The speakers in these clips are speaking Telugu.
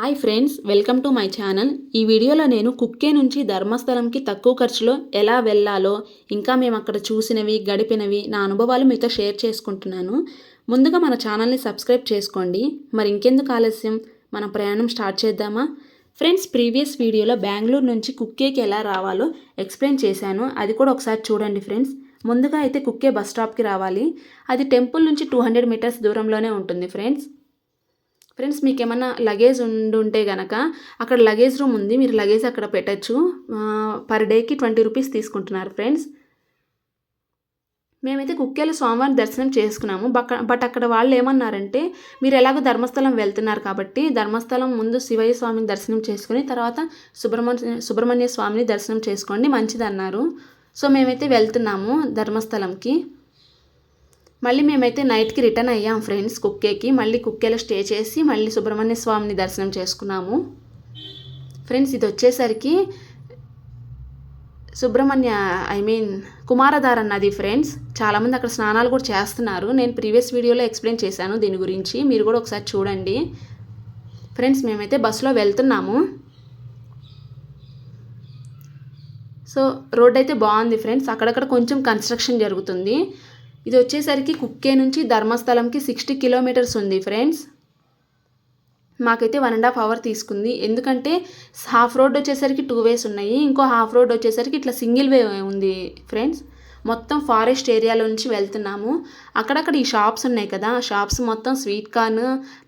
Hi friends welcome to my channel ఈ వీడియోలో నేను కుక్కే నుంచి ధర్మస్థలంకి తక్కువ ఖర్చులో ఎలా వెళ్ళాలో ఇంకా మేము అక్కడ చూసినవి గడిపినవి నా అనుభవాలు మీతో షేర్ చేసుకుంటున్నాను. ముందుగా మన ఛానల్ని సబ్స్క్రైబ్ చేసుకోండి. మరి ఇంకెందుకు ఆలస్యం? మన ప్రయాణం స్టార్ట్ చేద్దామా? ఫ్రెండ్స్ ప్రీవియస్ వీడియోలో బెంగళూరు నుంచి కుక్కేకి ఎలా రావాలో ఎక్స్ప్లెయిన్ చేశాను. అది కూడా ఒకసారి చూడండి ఫ్రెండ్స్ ముందుగా అయితే కుక్కే బస్ స్టాప్కి రావాలి. అది టెంపుల్ నుంచి టూ హండ్రెడ్ మీటర్స్ దూరంలోనే ఉంటుంది ఫ్రెండ్స్ ఫ్రెండ్స్ మీకు ఏమన్నా లగేజ్ ఉండుంటే గనక అక్కడ లగేజ్ రూమ్ ఉంది మీరు లగేజ్ అక్కడ పెట్టచ్చు. పర్ డేకి ట్వంటీ రూపీస్ తీసుకుంటున్నారు ఫ్రెండ్స్ మేమైతే కుక్కేలు స్వామివారి దర్శనం చేసుకున్నాము. బట్ బట్ అక్కడ వాళ్ళు ఏమన్నారంటే మీరు ఎలాగో ధర్మస్థలం వెళ్తున్నారు కాబట్టి ధర్మస్థలం ముందు శివయ్య స్వామిని దర్శనం చేసుకుని తర్వాత సుబ్రహ్మణ్య సుబ్రహ్మణ్య స్వామిని దర్శనం చేసుకోండి మంచిదన్నారు. సో మేమైతే వెళ్తున్నాము ధర్మస్థలంకి. మళ్ళీ మేమైతే నైట్కి రిటర్న్ అయ్యాం ఫ్రెండ్స్ కుక్కేకి. మళ్ళీ కుక్కేలో స్టే చేసి మళ్ళీ సుబ్రహ్మణ్య స్వామిని దర్శనం చేసుకున్నాము. ఫ్రెండ్స్ ఇది వచ్చేసరికి సుబ్రహ్మణ్య ఐ మీన్ కుమారధార నది ఫ్రెండ్స్. చాలామంది అక్కడ స్నానాలు కూడా చేస్తున్నారు. నేను ప్రీవియస్ వీడియోలో ఎక్స్ప్లెయిన్ చేశాను దీని గురించి. మీరు కూడా ఒకసారి చూడండి. ఫ్రెండ్స్ మేమైతే బస్సులో వెళ్తున్నాము. సో రోడ్ అయితే బాగుంది ఫ్రెండ్స్. అక్కడక్కడ కొంచెం కన్స్ట్రక్షన్ జరుగుతుంది. ఇది వచ్చేసరికి కుక్కే నుంచి ధర్మస్థలంకి సిక్స్టీ కిలోమీటర్స్ ఉంది ఫ్రెండ్స్. మాకైతే వన్ అండ్ హాఫ్ అవర్ తీసుకుంది. ఎందుకంటే హాఫ్ రోడ్ వచ్చేసరికి టూ వేస్ ఉన్నాయి. ఇంకో హాఫ్ రోడ్ వచ్చేసరికి ఇట్లా సింగిల్ వే ఉంది ఫ్రెండ్స్. మొత్తం ఫారెస్ట్ ఏరియాలో నుంచి వెళ్తున్నాము. అక్కడక్కడ ఈ షాప్స్ ఉన్నాయి కదా. ఆ షాప్స్ మొత్తం స్వీట్ కార్న్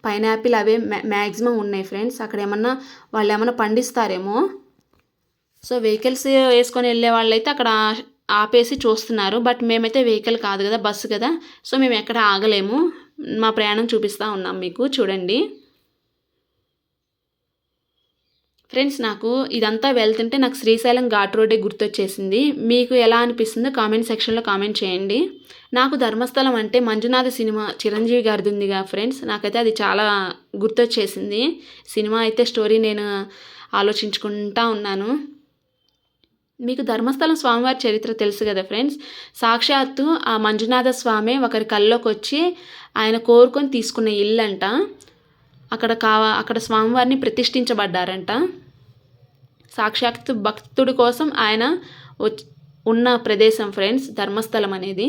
పైనాపిల్ అవే మ్యాక్సిమం ఉన్నాయి ఫ్రెండ్స్. అక్కడ ఏమన్నా వాళ్ళు ఏమన్నా పండిస్తారేమో. సో వెహికల్స్ వేసుకొని వెళ్ళే వాళ్ళైతే అక్కడ ఆపేసి చూస్తున్నారు. బట్ మేమైతే వెహికల్ కాదు కదా బస్సు కదా. సో మేము ఎక్కడ ఆగలేము. మా ప్రయాణం చూపిస్తూ ఉన్నాం మీకు. చూడండి. ఫ్రెండ్స్ నాకు ఇదంతా వెళ్తుంటే నాకు శ్రీశైలం ఘాట్ రోడ్డే గుర్తొచ్చేసింది. మీకు ఎలా అనిపిస్తుందో కామెంట్ సెక్షన్లో కామెంట్ చేయండి. నాకు ధర్మస్థలం అంటే మంజునాథ సినిమా చిరంజీవి గారిది ఉందిగా ఫ్రెండ్స్. నాకైతే అది చాలా గుర్తొచ్చేసింది. సినిమా అయితే స్టోరీ నేను ఆలోచించుకుంటా ఉన్నాను. మీకు ధర్మస్థలం స్వామివారి చరిత్ర తెలుసు కదా ఫ్రెండ్స్. సాక్షాత్తు ఆ మంజునాథ స్వామి ఒకరి కల్లోకి వచ్చి ఆయన కోరుకొని తీసుకున్న ఇల్లు అంట అక్కడ కావా అక్కడ స్వామివారిని ప్రతిష్ఠించబడ్డారంట. సాక్షాత్తు భక్తుడి కోసం ఆయన ఉన్న ప్రదేశం ఫ్రెండ్స్ ధర్మస్థలం అనేది.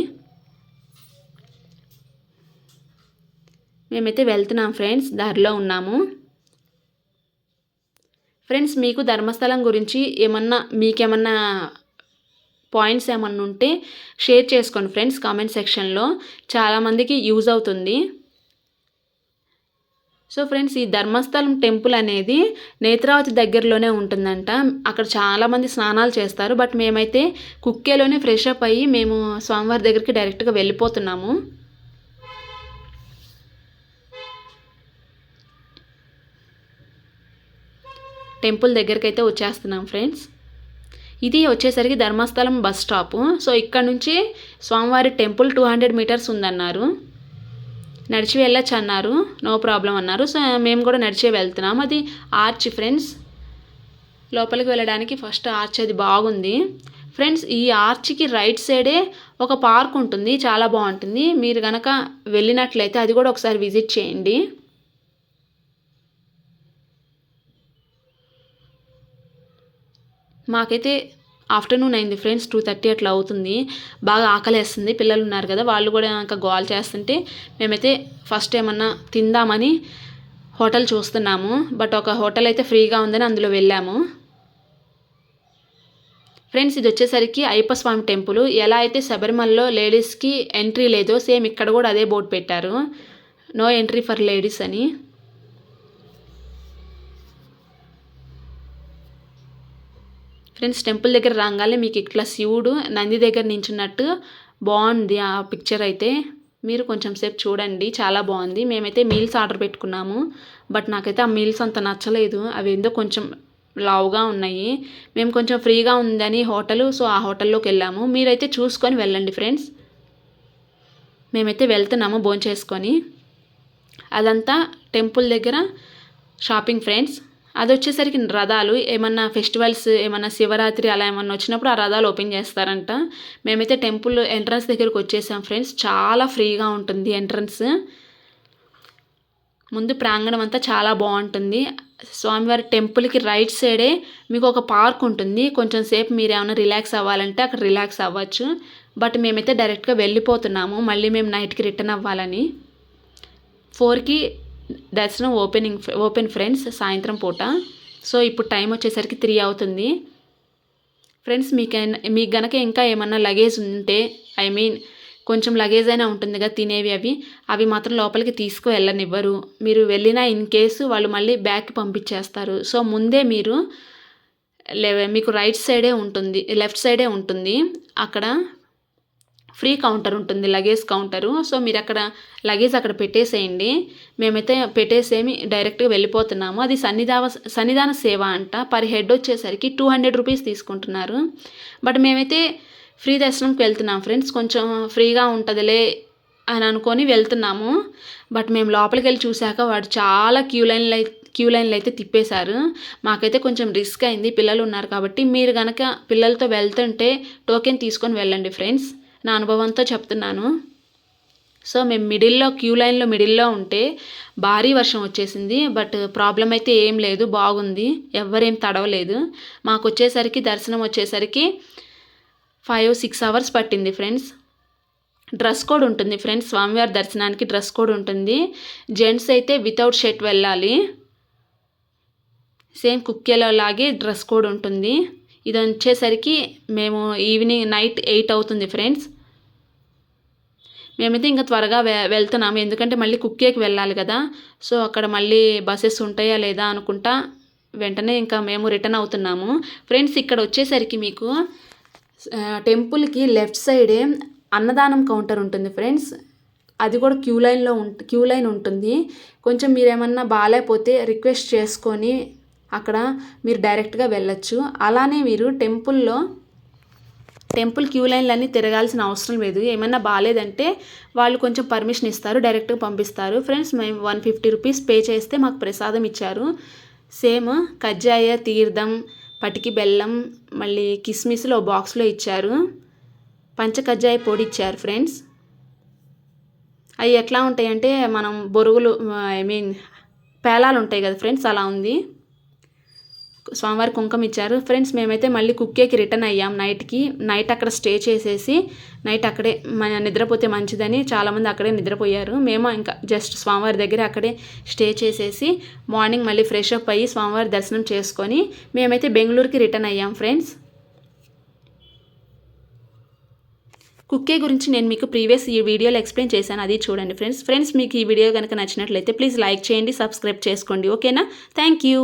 మేమైతే వెళ్తున్నాం ఫ్రెండ్స్ దారిలో ఉన్నాము. ఫ్రెండ్స్ మీకు ధర్మస్థలం గురించి ఏమన్నా మీకేమన్నా పాయింట్స్ ఏమన్నా ఉంటే షేర్ చేసుకోండి ఫ్రెండ్స్ కామెంట్ సెక్షన్లో చాలామందికి యూజ్ అవుతుంది. సో ఫ్రెండ్స్ ఈ ధర్మస్థలం టెంపుల్ అనేది నేత్రావతి దగ్గరలోనే ఉంటుందంట. అక్కడ చాలామంది స్నానాలు చేస్తారు బట్ మేమైతే కుక్కేలోనే ఫ్రెష్ అప్ అయ్యి మేము స్వామివారి దగ్గరికి డైరెక్ట్గా వెళ్ళిపోతున్నాము. టెంపుల్ దగ్గరికి అయితే వచ్చేస్తున్నాం ఫ్రెండ్స్. ఇది వచ్చేసరికి ధర్మస్థలం బస్ స్టాప్. సో ఇక్కడ నుంచి స్వామివారి టెంపుల్ టూ హండ్రెడ్ మీటర్స్ ఉందన్నారు. నడిచి వెళ్ళొచ్చు అన్నారు. నో ప్రాబ్లం అన్నారు. సో మేము కూడా నడిచే వెళ్తున్నాం. అది ఆర్చ్ ఫ్రెండ్స్. లోపలికి వెళ్ళడానికి ఫస్ట్ ఆర్చ్ అది బాగుంది. ఫ్రెండ్స్ ఈ ఆర్చ్కి రైట్ సైడే ఒక పార్క్ ఉంటుంది. చాలా బాగుంటుంది. మీరు కనుక వెళ్ళినట్లయితే అది కూడా ఒకసారి విజిట్ చేయండి. మాకైతే ఆఫ్టర్నూన్ అయింది ఫ్రెండ్స్ టూ థర్టీ అట్లా అవుతుంది. బాగా ఆకలేస్తుంది పిల్లలు ఉన్నారు కదా వాళ్ళు కూడా ఇంకా గోల్ చేస్తుంటే మేమైతే ఫస్ట్ ఏమన్నా తిందామని హోటల్ చూస్తున్నాము. బట్ ఒక హోటల్ అయితే ఫ్రీగా ఉందని అందులో వెళ్ళాము. ఫ్రెండ్స్ ఇది వచ్చేసరికి అయ్యప్ప స్వామి టెంపుల్. ఎలా అయితే శబరిమలలో లేడీస్కి ఎంట్రీ లేదో సేమ్ ఇక్కడ కూడా అదే బోర్డు పెట్టారు. నో ఎంట్రీ ఫర్ లేడీస్ అని. ఫ్రెండ్స్ టెంపుల్ దగ్గర రాగానే మీకు ఇట్లా శివుడు నంది దగ్గర నించున్నట్టు బాగుంది ఆ పిక్చర్ అయితే. మీరు కొంచెం సేపు చూడండి చాలా బాగుంది. మేమైతే మీల్స్ ఆర్డర్ పెట్టుకున్నాము బట్ నాకైతే ఆ మీల్స్ అంత నచ్చలేదు. అవి ఏందో కొంచెం లావుగా ఉన్నాయి. మేము కొంచెం ఫ్రీగా ఉందని హోటల్ సో ఆ హోటల్లోకి వెళ్ళాము. మీరైతే చూసుకొని వెళ్ళండి ఫ్రెండ్స్. మేమైతే వెళ్తున్నాము భోంచేసుకొని. అదంతా టెంపుల్ దగ్గర షాపింగ్ ఫ్రెండ్స్ అది వచ్చేసరికి రథాలు ఏమన్నా ఫెస్టివల్స్ ఏమన్నా శివరాత్రి అలా ఏమన్నా వచ్చినప్పుడు ఆ రథాలు ఓపెన్ చేస్తారంట. మేమైతే టెంపుల్ ఎంట్రన్స్ దగ్గరికి వచ్చేసాం ఫ్రెండ్స్. చాలా ఫ్రీగా ఉంటుంది ఎంట్రన్స్. ముందు ప్రాంగణం అంతా చాలా బాగుంటుంది. స్వామివారి టెంపుల్కి రైట్ సైడే మీకు ఒక పార్క్ ఉంటుంది. కొంచెం సేపు మీరు ఏమైనా రిలాక్స్ అవ్వాలంటే అక్కడ రిలాక్స్ అవ్వచ్చు. బట్ మేమైతే డైరెక్ట్గా వెళ్ళిపోతున్నాము. మళ్ళీ మేము నైట్కి రిటర్న్ అవ్వాలని. ఫోర్కి దర్శనం ఓపెనింగ్ ఓపెన్ ఫ్రెండ్స్ సాయంత్రం పూట. సో ఇప్పుడు టైం వచ్చేసరికి త్రీ అవుతుంది. ఫ్రెండ్స్ మీకు మీకు గనక ఇంకా ఏమన్నా లగేజ్ ఉంటే ఐ మీన్ కొంచెం లగేజ్ అయినా ఉంటుంది కదా తినేవి అవి అవి మాత్రం లోపలికి తీసుకు వెళ్ళనివ్వరు మీరు వెళ్ళినా ఇన్ కేసు వాళ్ళు మళ్ళీ బ్యాక్కి పంపించేస్తారు. సో ముందే మీరు మీకు రైట్ సైడే ఉంటుంది లెఫ్ట్ సైడే ఉంటుంది. అక్కడ ఫ్రీ కౌంటర్ ఉంటుంది లగేజ్ కౌంటరు. సో మీరు అక్కడ లగేజ్ అక్కడ పెట్టేసేయండి. మేమైతే పెట్టేసేమి డైరెక్ట్గా వెళ్ళిపోతున్నాము. అది సన్నిధావ సన్నిధాన సేవ అంట. పర్ హెడ్ వచ్చేసరికి టూ హండ్రెడ్ రూపీస్ తీసుకుంటున్నారు. బట్ మేమైతే ఫ్రీ దర్శనంకి వెళ్తున్నాం ఫ్రెండ్స్. కొంచెం ఫ్రీగా ఉంటుందిలే అని అనుకొని వెళ్తున్నాము. బట్ మేము లోపలికి వెళ్ళి చూశాక వాడు చాలా క్యూ లైన్లు క్యూ లైన్లు అయితే తిప్పేశారు. మాకైతే కొంచెం రిస్క్ అయింది. పిల్లలు ఉన్నారు కాబట్టి మీరు కనుక పిల్లలతో వెళ్తుంటే టోకెన్ తీసుకొని వెళ్ళండి ఫ్రెండ్స్. నా అనుభవంతో చెప్తున్నాను. సో మేము మిడిల్లో క్యూ లైన్లో మిడిల్లో ఉంటే భారీ వర్షం వచ్చేసింది. బట్ ప్రాబ్లం అయితే ఏం లేదు బాగుంది. ఎవరేం తడవలేదు. మాకు వచ్చేసరికి దర్శనం వచ్చేసరికి ఫైవ్ సిక్స్ అవర్స్ పట్టింది ఫ్రెండ్స్. డ్రెస్ కోడ్ ఉంటుంది ఫ్రెండ్స్ స్వామివారి దర్శనానికి డ్రెస్ కోడ్ ఉంటుంది. జెంట్స్ అయితే వితౌట్ షర్ట్ వెళ్ళాలి. సేమ్ కుక్కేలో లాగే డ్రెస్ కోడ్ ఉంటుంది. ఇది వచ్చేసరికి మేము ఈవినింగ్ నైట్ ఎయిట్ అవుతుంది ఫ్రెండ్స్. మేమైతే ఇంకా త్వరగా వె వెళ్తున్నాము. ఎందుకంటే మళ్ళీ కుక్కేకి వెళ్ళాలి కదా. సో అక్కడ మళ్ళీ బస్సెస్ ఉంటాయా లేదా అనుకుంటా వెంటనే ఇంకా మేము రిటర్న్ అవుతున్నాము. ఫ్రెండ్స్ ఇక్కడ వచ్చేసరికి మీకు టెంపుల్కి లెఫ్ట్ సైడే అన్నదానం కౌంటర్ ఉంటుంది ఫ్రెండ్స్. అది కూడా క్యూ లైన్లో ఉంట క్యూ లైన్ ఉంటుంది. కొంచెం మీరేమన్నా బాగాలేకపోతే రిక్వెస్ట్ చేసుకొని అక్కడ మీరు డైరెక్ట్గా వెళ్ళచ్చు. అలానే మీరు టెంపుల్లో టెంపుల్ క్యూ లైన్లన్నీ తిరగాల్సిన అవసరం లేదు. ఏమైనా బాగాలేదంటే వాళ్ళు కొంచెం పర్మిషన్ ఇస్తారు డైరెక్ట్గా పంపిస్తారు. ఫ్రెండ్స్ మేము వన్ ఫిఫ్టీ రూపీస్ పే చేస్తే మాకు ప్రసాదం ఇచ్చారు. సేమ్ కజ్జాయ తీర్థం పటికి బెల్లం మళ్ళీ కిస్మిస్లో బాక్స్లో ఇచ్చారు. పంచ కజ్జాయ పొడి ఇచ్చారు ఫ్రెండ్స్. అవి ఎట్లా ఉంటాయంటే మనం బొరుగులు ఐ మీన్ పేలాలు ఉంటాయి కదా ఫ్రెండ్స్ అలా ఉంది. స్వామివారి కుంకం ఇచ్చారు. ఫ్రెండ్స్ మేమైతే మళ్ళీ కుక్కేకి రిటర్న్ అయ్యాం. నైట్కి నైట్ అక్కడ స్టే చేసేసి నైట్ అక్కడే మన నిద్రపోతే మంచిదని చాలామంది అక్కడే నిద్రపోయారు. మేము ఇంకా జస్ట్ స్వామివారి దగ్గర అక్కడే స్టే చేసేసి మార్నింగ్ మళ్ళీ ఫ్రెష్ అప్ అయ్యి స్వామివారి దర్శనం చేసుకొని మేమైతే బెంగళూరుకి రిటర్న్ అయ్యాం ఫ్రెండ్స్ కుక్కే గురించి నేను మీకు ప్రీవియస్ ఈ వీడియోలో ఎక్స్ప్లెయిన్ చేశాను. అది చూడండి ఫ్రెండ్స్ ఫ్రెండ్స్ మీకు ఈ వీడియో కనుక నచ్చినట్లయితే ప్లీజ్ లైక్ చేయండి సబ్స్క్రైబ్ చేసుకోండి. ఓకేనా థ్యాంక్ యూ